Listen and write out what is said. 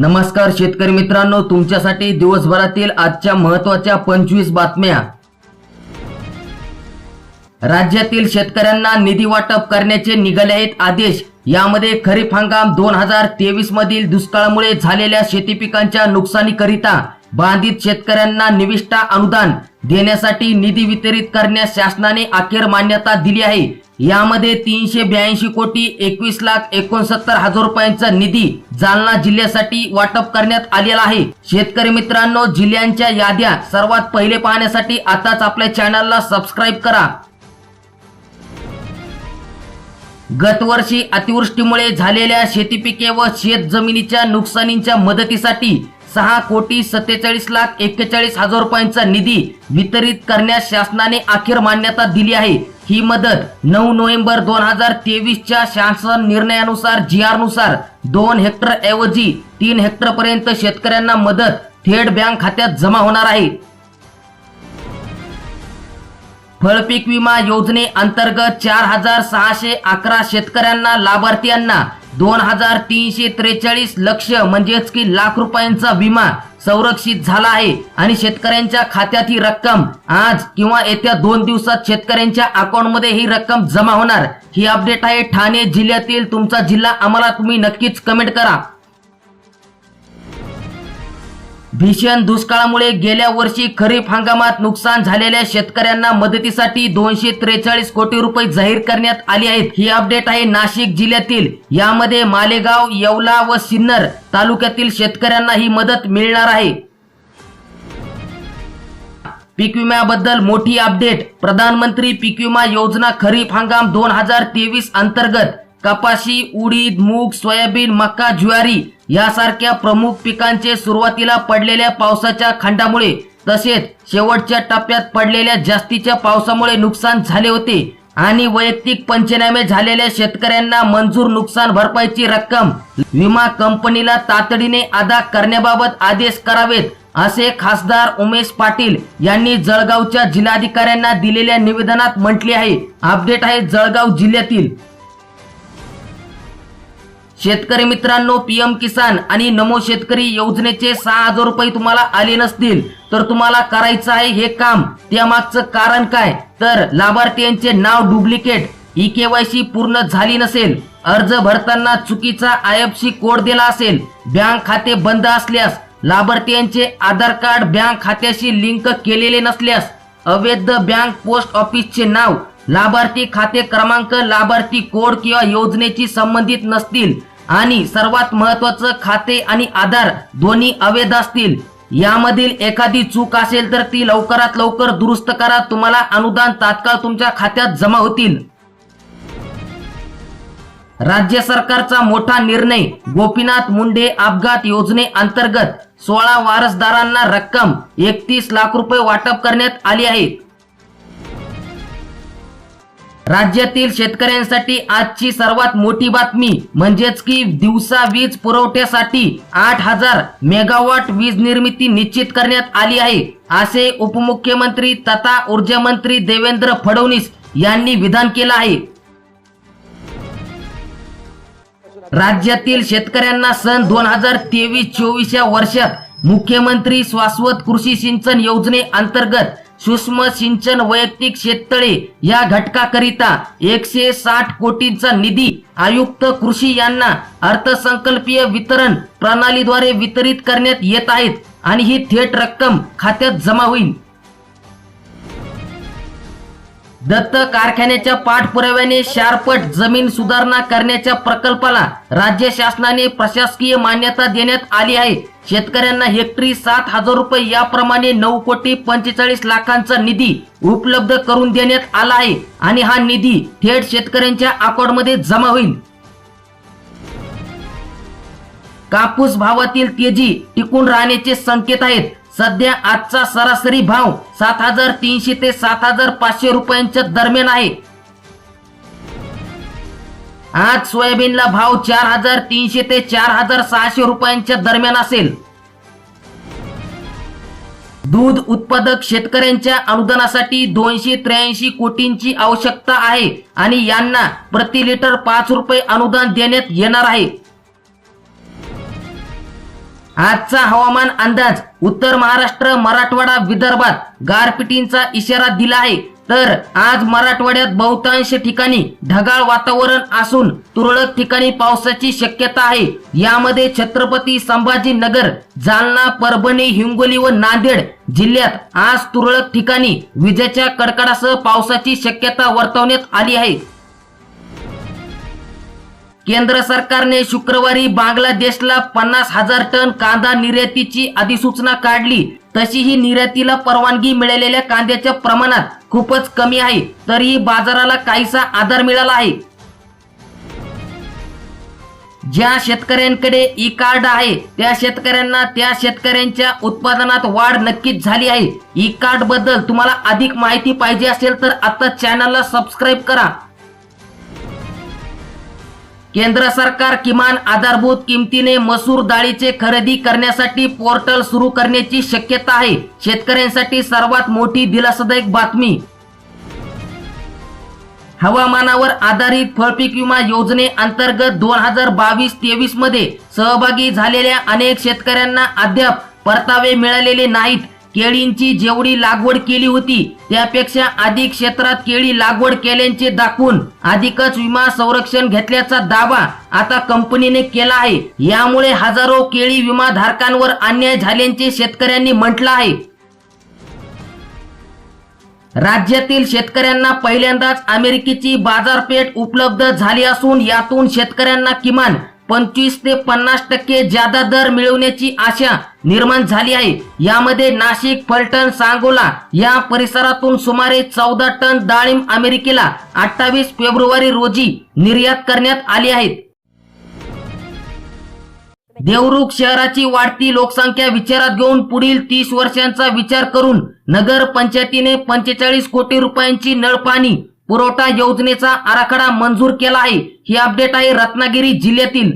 नमस्कार शेतकरी मित्रांनो तुमच्यासाठी दिवसभरातील आजच्या महत्त्वाच्या पंचवीस बातम्या. राज्यातील शेतकऱ्यांना निधी वाटप करण्याचे निघाले आहेत आदेश. यामध्ये खरीप हंगाम दोन हजार तेवीस मधील दुष्काळामुळे झालेल्या शेती पिकांच्या नुकसानीकरिता बाधित शेतकऱ्यांना निविष्ठा अनुदान देण्यासाठी निधी वितरित करण्यास शासनाने अखेर मान्यता दिली आहे. यामध्ये तीनशे ब्याऐंशी कोटी एकवीस लाख एकोणसत्तर हजार रुपयांचा निधी जालना जिल्ह्यासाठी वाटप करण्यात आलेला आहे. शेतकरी मित्रांनो जिल्ह्यांच्या याद्या सर्वात पहिले पाहण्यासाठी आताच आपल्या चॅनलला सबस्क्राईब करा. गतवर्षी अतिवृष्टीमुळे झालेल्या शेतीपिके व शेत जमिनीच्या नुकसानीच्या मदतीसाठी सहा कोटी सत्तेचाळीस लाख एक्केचाळीस हजार रुपयांचा निधी वितरित करण्यास शासनाने अखेर मान्यता दिली आहे. ही मदत नऊ नोव्हेंबर दोन हजार तेवीसच्या शासन निर्णयानुसार जी आरनुसार दोन हेक्टर ऐवजी तीन हेक्टर पर्यंत शेतकऱ्यांना मदत थेट बँक खात्यात जमा होणार आहे. फळपीक विमा योजने अंतर्गत चार हजार सहाशे अकरा शेतकऱ्यांना लाभार्थ्यांना दोन हजार तीनशे त्रेचाळीस लक्ष म्हणजेच की लाख रुपयांचा विमा संरक्षित झाला आहे. आणि शेतकऱ्यांच्या खात्यात ही रक्कम. आज किंवा येत्या दोन दिवसात शेतकऱ्यांच्या अकाउंटमध्ये ही रक्कम जमा होणार. ही अपडेट आहे ठाणे जिल्ह्यातील. तुमचा जिल्हा आम्हाला तुम्ही नक्कीच कमेंट करा. भीषण दुष्काळामुळे गेल्या वर्षी खरीप हंगामात नुकसान झालेल्या शेतकऱ्यांना मदतीसाठी दोनशे त्रेचाळीस कोटी रुपये जाहीर करण्यात आले आहेत. ही अपडेट आहे नाशिक जिल्ह्यातील. यामध्ये मालेगाव येवला व सिन्नर तालुक्यातील शेतकऱ्यांना ही मदत मिळणार आहे. पीक विम्याबद्दल मोठी अपडेट. प्रधानमंत्री पीक विमा योजना खरीप हंगाम दोन हजार तेवीस अंतर्गत. कपाशी उडीद मूग सोयाबीन मका ज्वारी यासारख्या प्रमुख पिकांचे सुरुवातीला पडलेल्या पावसाच्या खंडामुळे तसेच शेवटच्या टप्प्यात पडलेल्या जास्तीच्या पावसामुळे नुकसान झाले होते आणि वैयक्तिक पंचनामे झालेल्या शेतकऱ्यांना मंजूर नुकसान भरपाईची रक्कम विमा कंपनीला तातडीने अदा करण्याबाबत आदेश करावेत असे खासदार उमेश पाटील यांनी जळगावच्या जिल्हाधिकाऱ्यांना दिलेल्या निवेदनात म्हटले आहे. अपडेट आहे जळगाव जिल्ह्यातील शेतकरी मित्रांनो पीएम किसान आणि नमो शेतकरी योजनेचे सहा हजार रुपये तुम्हाला आले नसतील तर तुम्हाला करायचं आहे हे काम. त्यामागचं कारण काय? तर लाभार्थ्यांचे नाव डुप्लिकेट ई केवायसी पूर्ण झाली नसेल अर्ज भरताना चुकीचा आयएफसी कोड दिला असेल बँक खाते बंद असल्यास लाभार्थ्यांचे आधार कार्ड बँक खात्याशी लिंक केलेले नसल्यास अवैध बँक पोस्ट ऑफिसचे नाव लाभार्थी खाते क्रमांक लाभार्थी कोड किंवा योजनेची संबंधित नसतील आणि सर्वात महत्वाचं खाते आणि आधार दोन्ही अवैध असतील. यामधील एखादी चूक असेल तर ती लवकरात लवकर दुरुस्त करा. तुम्हाला अनुदान तात्काळ तुमच्या खात्यात जमा होतील. राज्य सरकारचा मोठा निर्णय गोपीनाथ मुंडे अपघात योजने अंतर्गत सोळा वारसदारांना रक्कम एकतीस लाख रुपये वाटप करण्यात आली आहे. राज्यातील शेतकऱ्यांसाठी आजची सर्वात मोठी बातमी म्हणजेच की दिवसा वीज पुरवठ्यासाठी आठ हजार मेगावॉट वीज निर्मिती निश्चित करण्यात आली आहे. असे उपमुख्यमंत्री तथा ऊर्जा मंत्री देवेंद्र फडणवीस यांनी विधान केलं आहे. राज्यातील शेतकऱ्यांना सन दोन हजार तेवीस चोवीस या वर्षात मुख्यमंत्री शाश्वत कृषी सिंचन योजने अंतर्गत सूक्ष्म सिंचन वैयक्तिक शेततळे या घटकाकरिता एकशे साठ कोटींचा निधी आयुक्त कृषी यांना अर्थसंकल्पीय वितरण प्रणालीद्वारे वितरित करण्यात येत आहेत आणि ही थेट रक्कम खात्यात जमा होईल. दत्त कारखान्याच्या पाठपुराव्याने शारपट जमीन सुधारणा करण्याच्या प्रकल्पाला राज्य शासनाने प्रशासकीय मान्यता देण्यात आली आहे. शेतकऱ्यांना हेक्टरी सात हजार रुपये याप्रमाणे नऊ कोटी पंचेचाळीस लाखांचा निधी उपलब्ध करून देण्यात आला आहे आणि हा निधी थेट शेतकऱ्यांच्या अकाउंटमध्ये जमा होईल. कापूस भावातील तेजी टिकून राहण्याचे संकेत आहेत. सध्या आजचा सरासरी भाव सात हजार तीनशे ते सात हजार पाचशे रुपयांच्या दरम्यान आहे. आज सोयाबीनला भाव चार हजार तीनशे ते चार हजार सहाशे रुपयांच्या दरम्यान असेल. दूध उत्पादक शेतकऱ्यांच्या अनुदानासाठी दोनशे त्र्याऐंशी कोटींची आवश्यकता आहे आणि यांना प्रति लिटर पाच रुपये अनुदान देण्यात येणार आहे. आजचा हवामान अंदाज उत्तर महाराष्ट्र मराठवाडा विदर्भात गारपिटींचा इशारा दिला आहे. तर आज मराठवाड्यात बहुतांश ठिकाणी ढगाळ वातावरण असून तुरळक ठिकाणी पावसाची शक्यता आहे. यामध्ये छत्रपती संभाजीनगर जालना परभणी हिंगोली व नांदेड जिल्ह्यात आज तुरळक ठिकाणी विजेच्या कडकडासह पावसाची शक्यता वर्तवण्यात आली आहे. केंद्र सरकारने शुक्रवारी बांगलादेशला पन्नास हजार टन कांदा निर्यातीची अधिसूचना काढली. तशीही निर्यातीला परवानगी मिळालेल्या कांद्याच्या प्रमाणात खूपच कमी आहे. तरीही बाजाराला काहीसा आधार मिळाला आहे. ज्या शेतकऱ्यांकडे ई कार्ड आहे त्या शेतकऱ्यांना त्या शेतकऱ्यांच्या उत्पादनात वाढ नक्कीच झाली आहे. ई कार्डबद्दल तुम्हाला अधिक माहिती पाहिजे असेल तर आता चॅनलला सबस्क्राईब करा. केंद्र सरकार किमान आधारभूत किमतीने मसूर डाळीचे खरेदी करण्यासाठी पोर्टल सुरू करण्याची शक्यता आहे. शेतकऱ्यांसाठी सर्वात मोठी दिलासादायक बातमी. हवामानावर आधारित फळपीक विमा योजने अंतर्गत दोन हजार बावीस तेवीसमध्ये सहभागी झालेल्या अनेक शेतकऱ्यांना अद्याप परतावे मिळालेले नाहीत. केळींची जेवढी लागवड केली होती त्यापेक्षा अधिक क्षेत्रात केळी लागवड केल्याचे दाखवून अधिकच विमा संरक्षण घेतल्याचा दावा आता कंपनीने केला आहे. यामुळे हजारो केळी विमा धारकांवर अन्याय झाल्याचे शेतकऱ्यांनी म्हटलं आहे. राज्यातील शेतकऱ्यांना पहिल्यांदाच अमेरिकेची बाजारपेठ उपलब्ध झाली असून यातून शेतकऱ्यांना किमान पंचवीस ते पन्नास टक्के जादा दर मिळवण्याची आशा निर्माण झाली आहे. यामध्ये नाशिक फलटण सांगोला या परिसरातून सुमारे चौदा टन डाळिंब अमेरिकेला अठ्ठावीस फेब्रुवारी रोजी निर्यात करण्यात आली आहेत देवरुख शहराची वाढती लोकसंख्या विचारात घेऊन पुढील तीस वर्षांचा विचार करून नगर पंचायतीने पंचेचाळीस कोटी रुपयांची नळपाणी पुरवठा योजनेचा आराखडा मंजूर केला आहे. ही अपडेट आहे रत्नागिरी जिल्ह्यातील.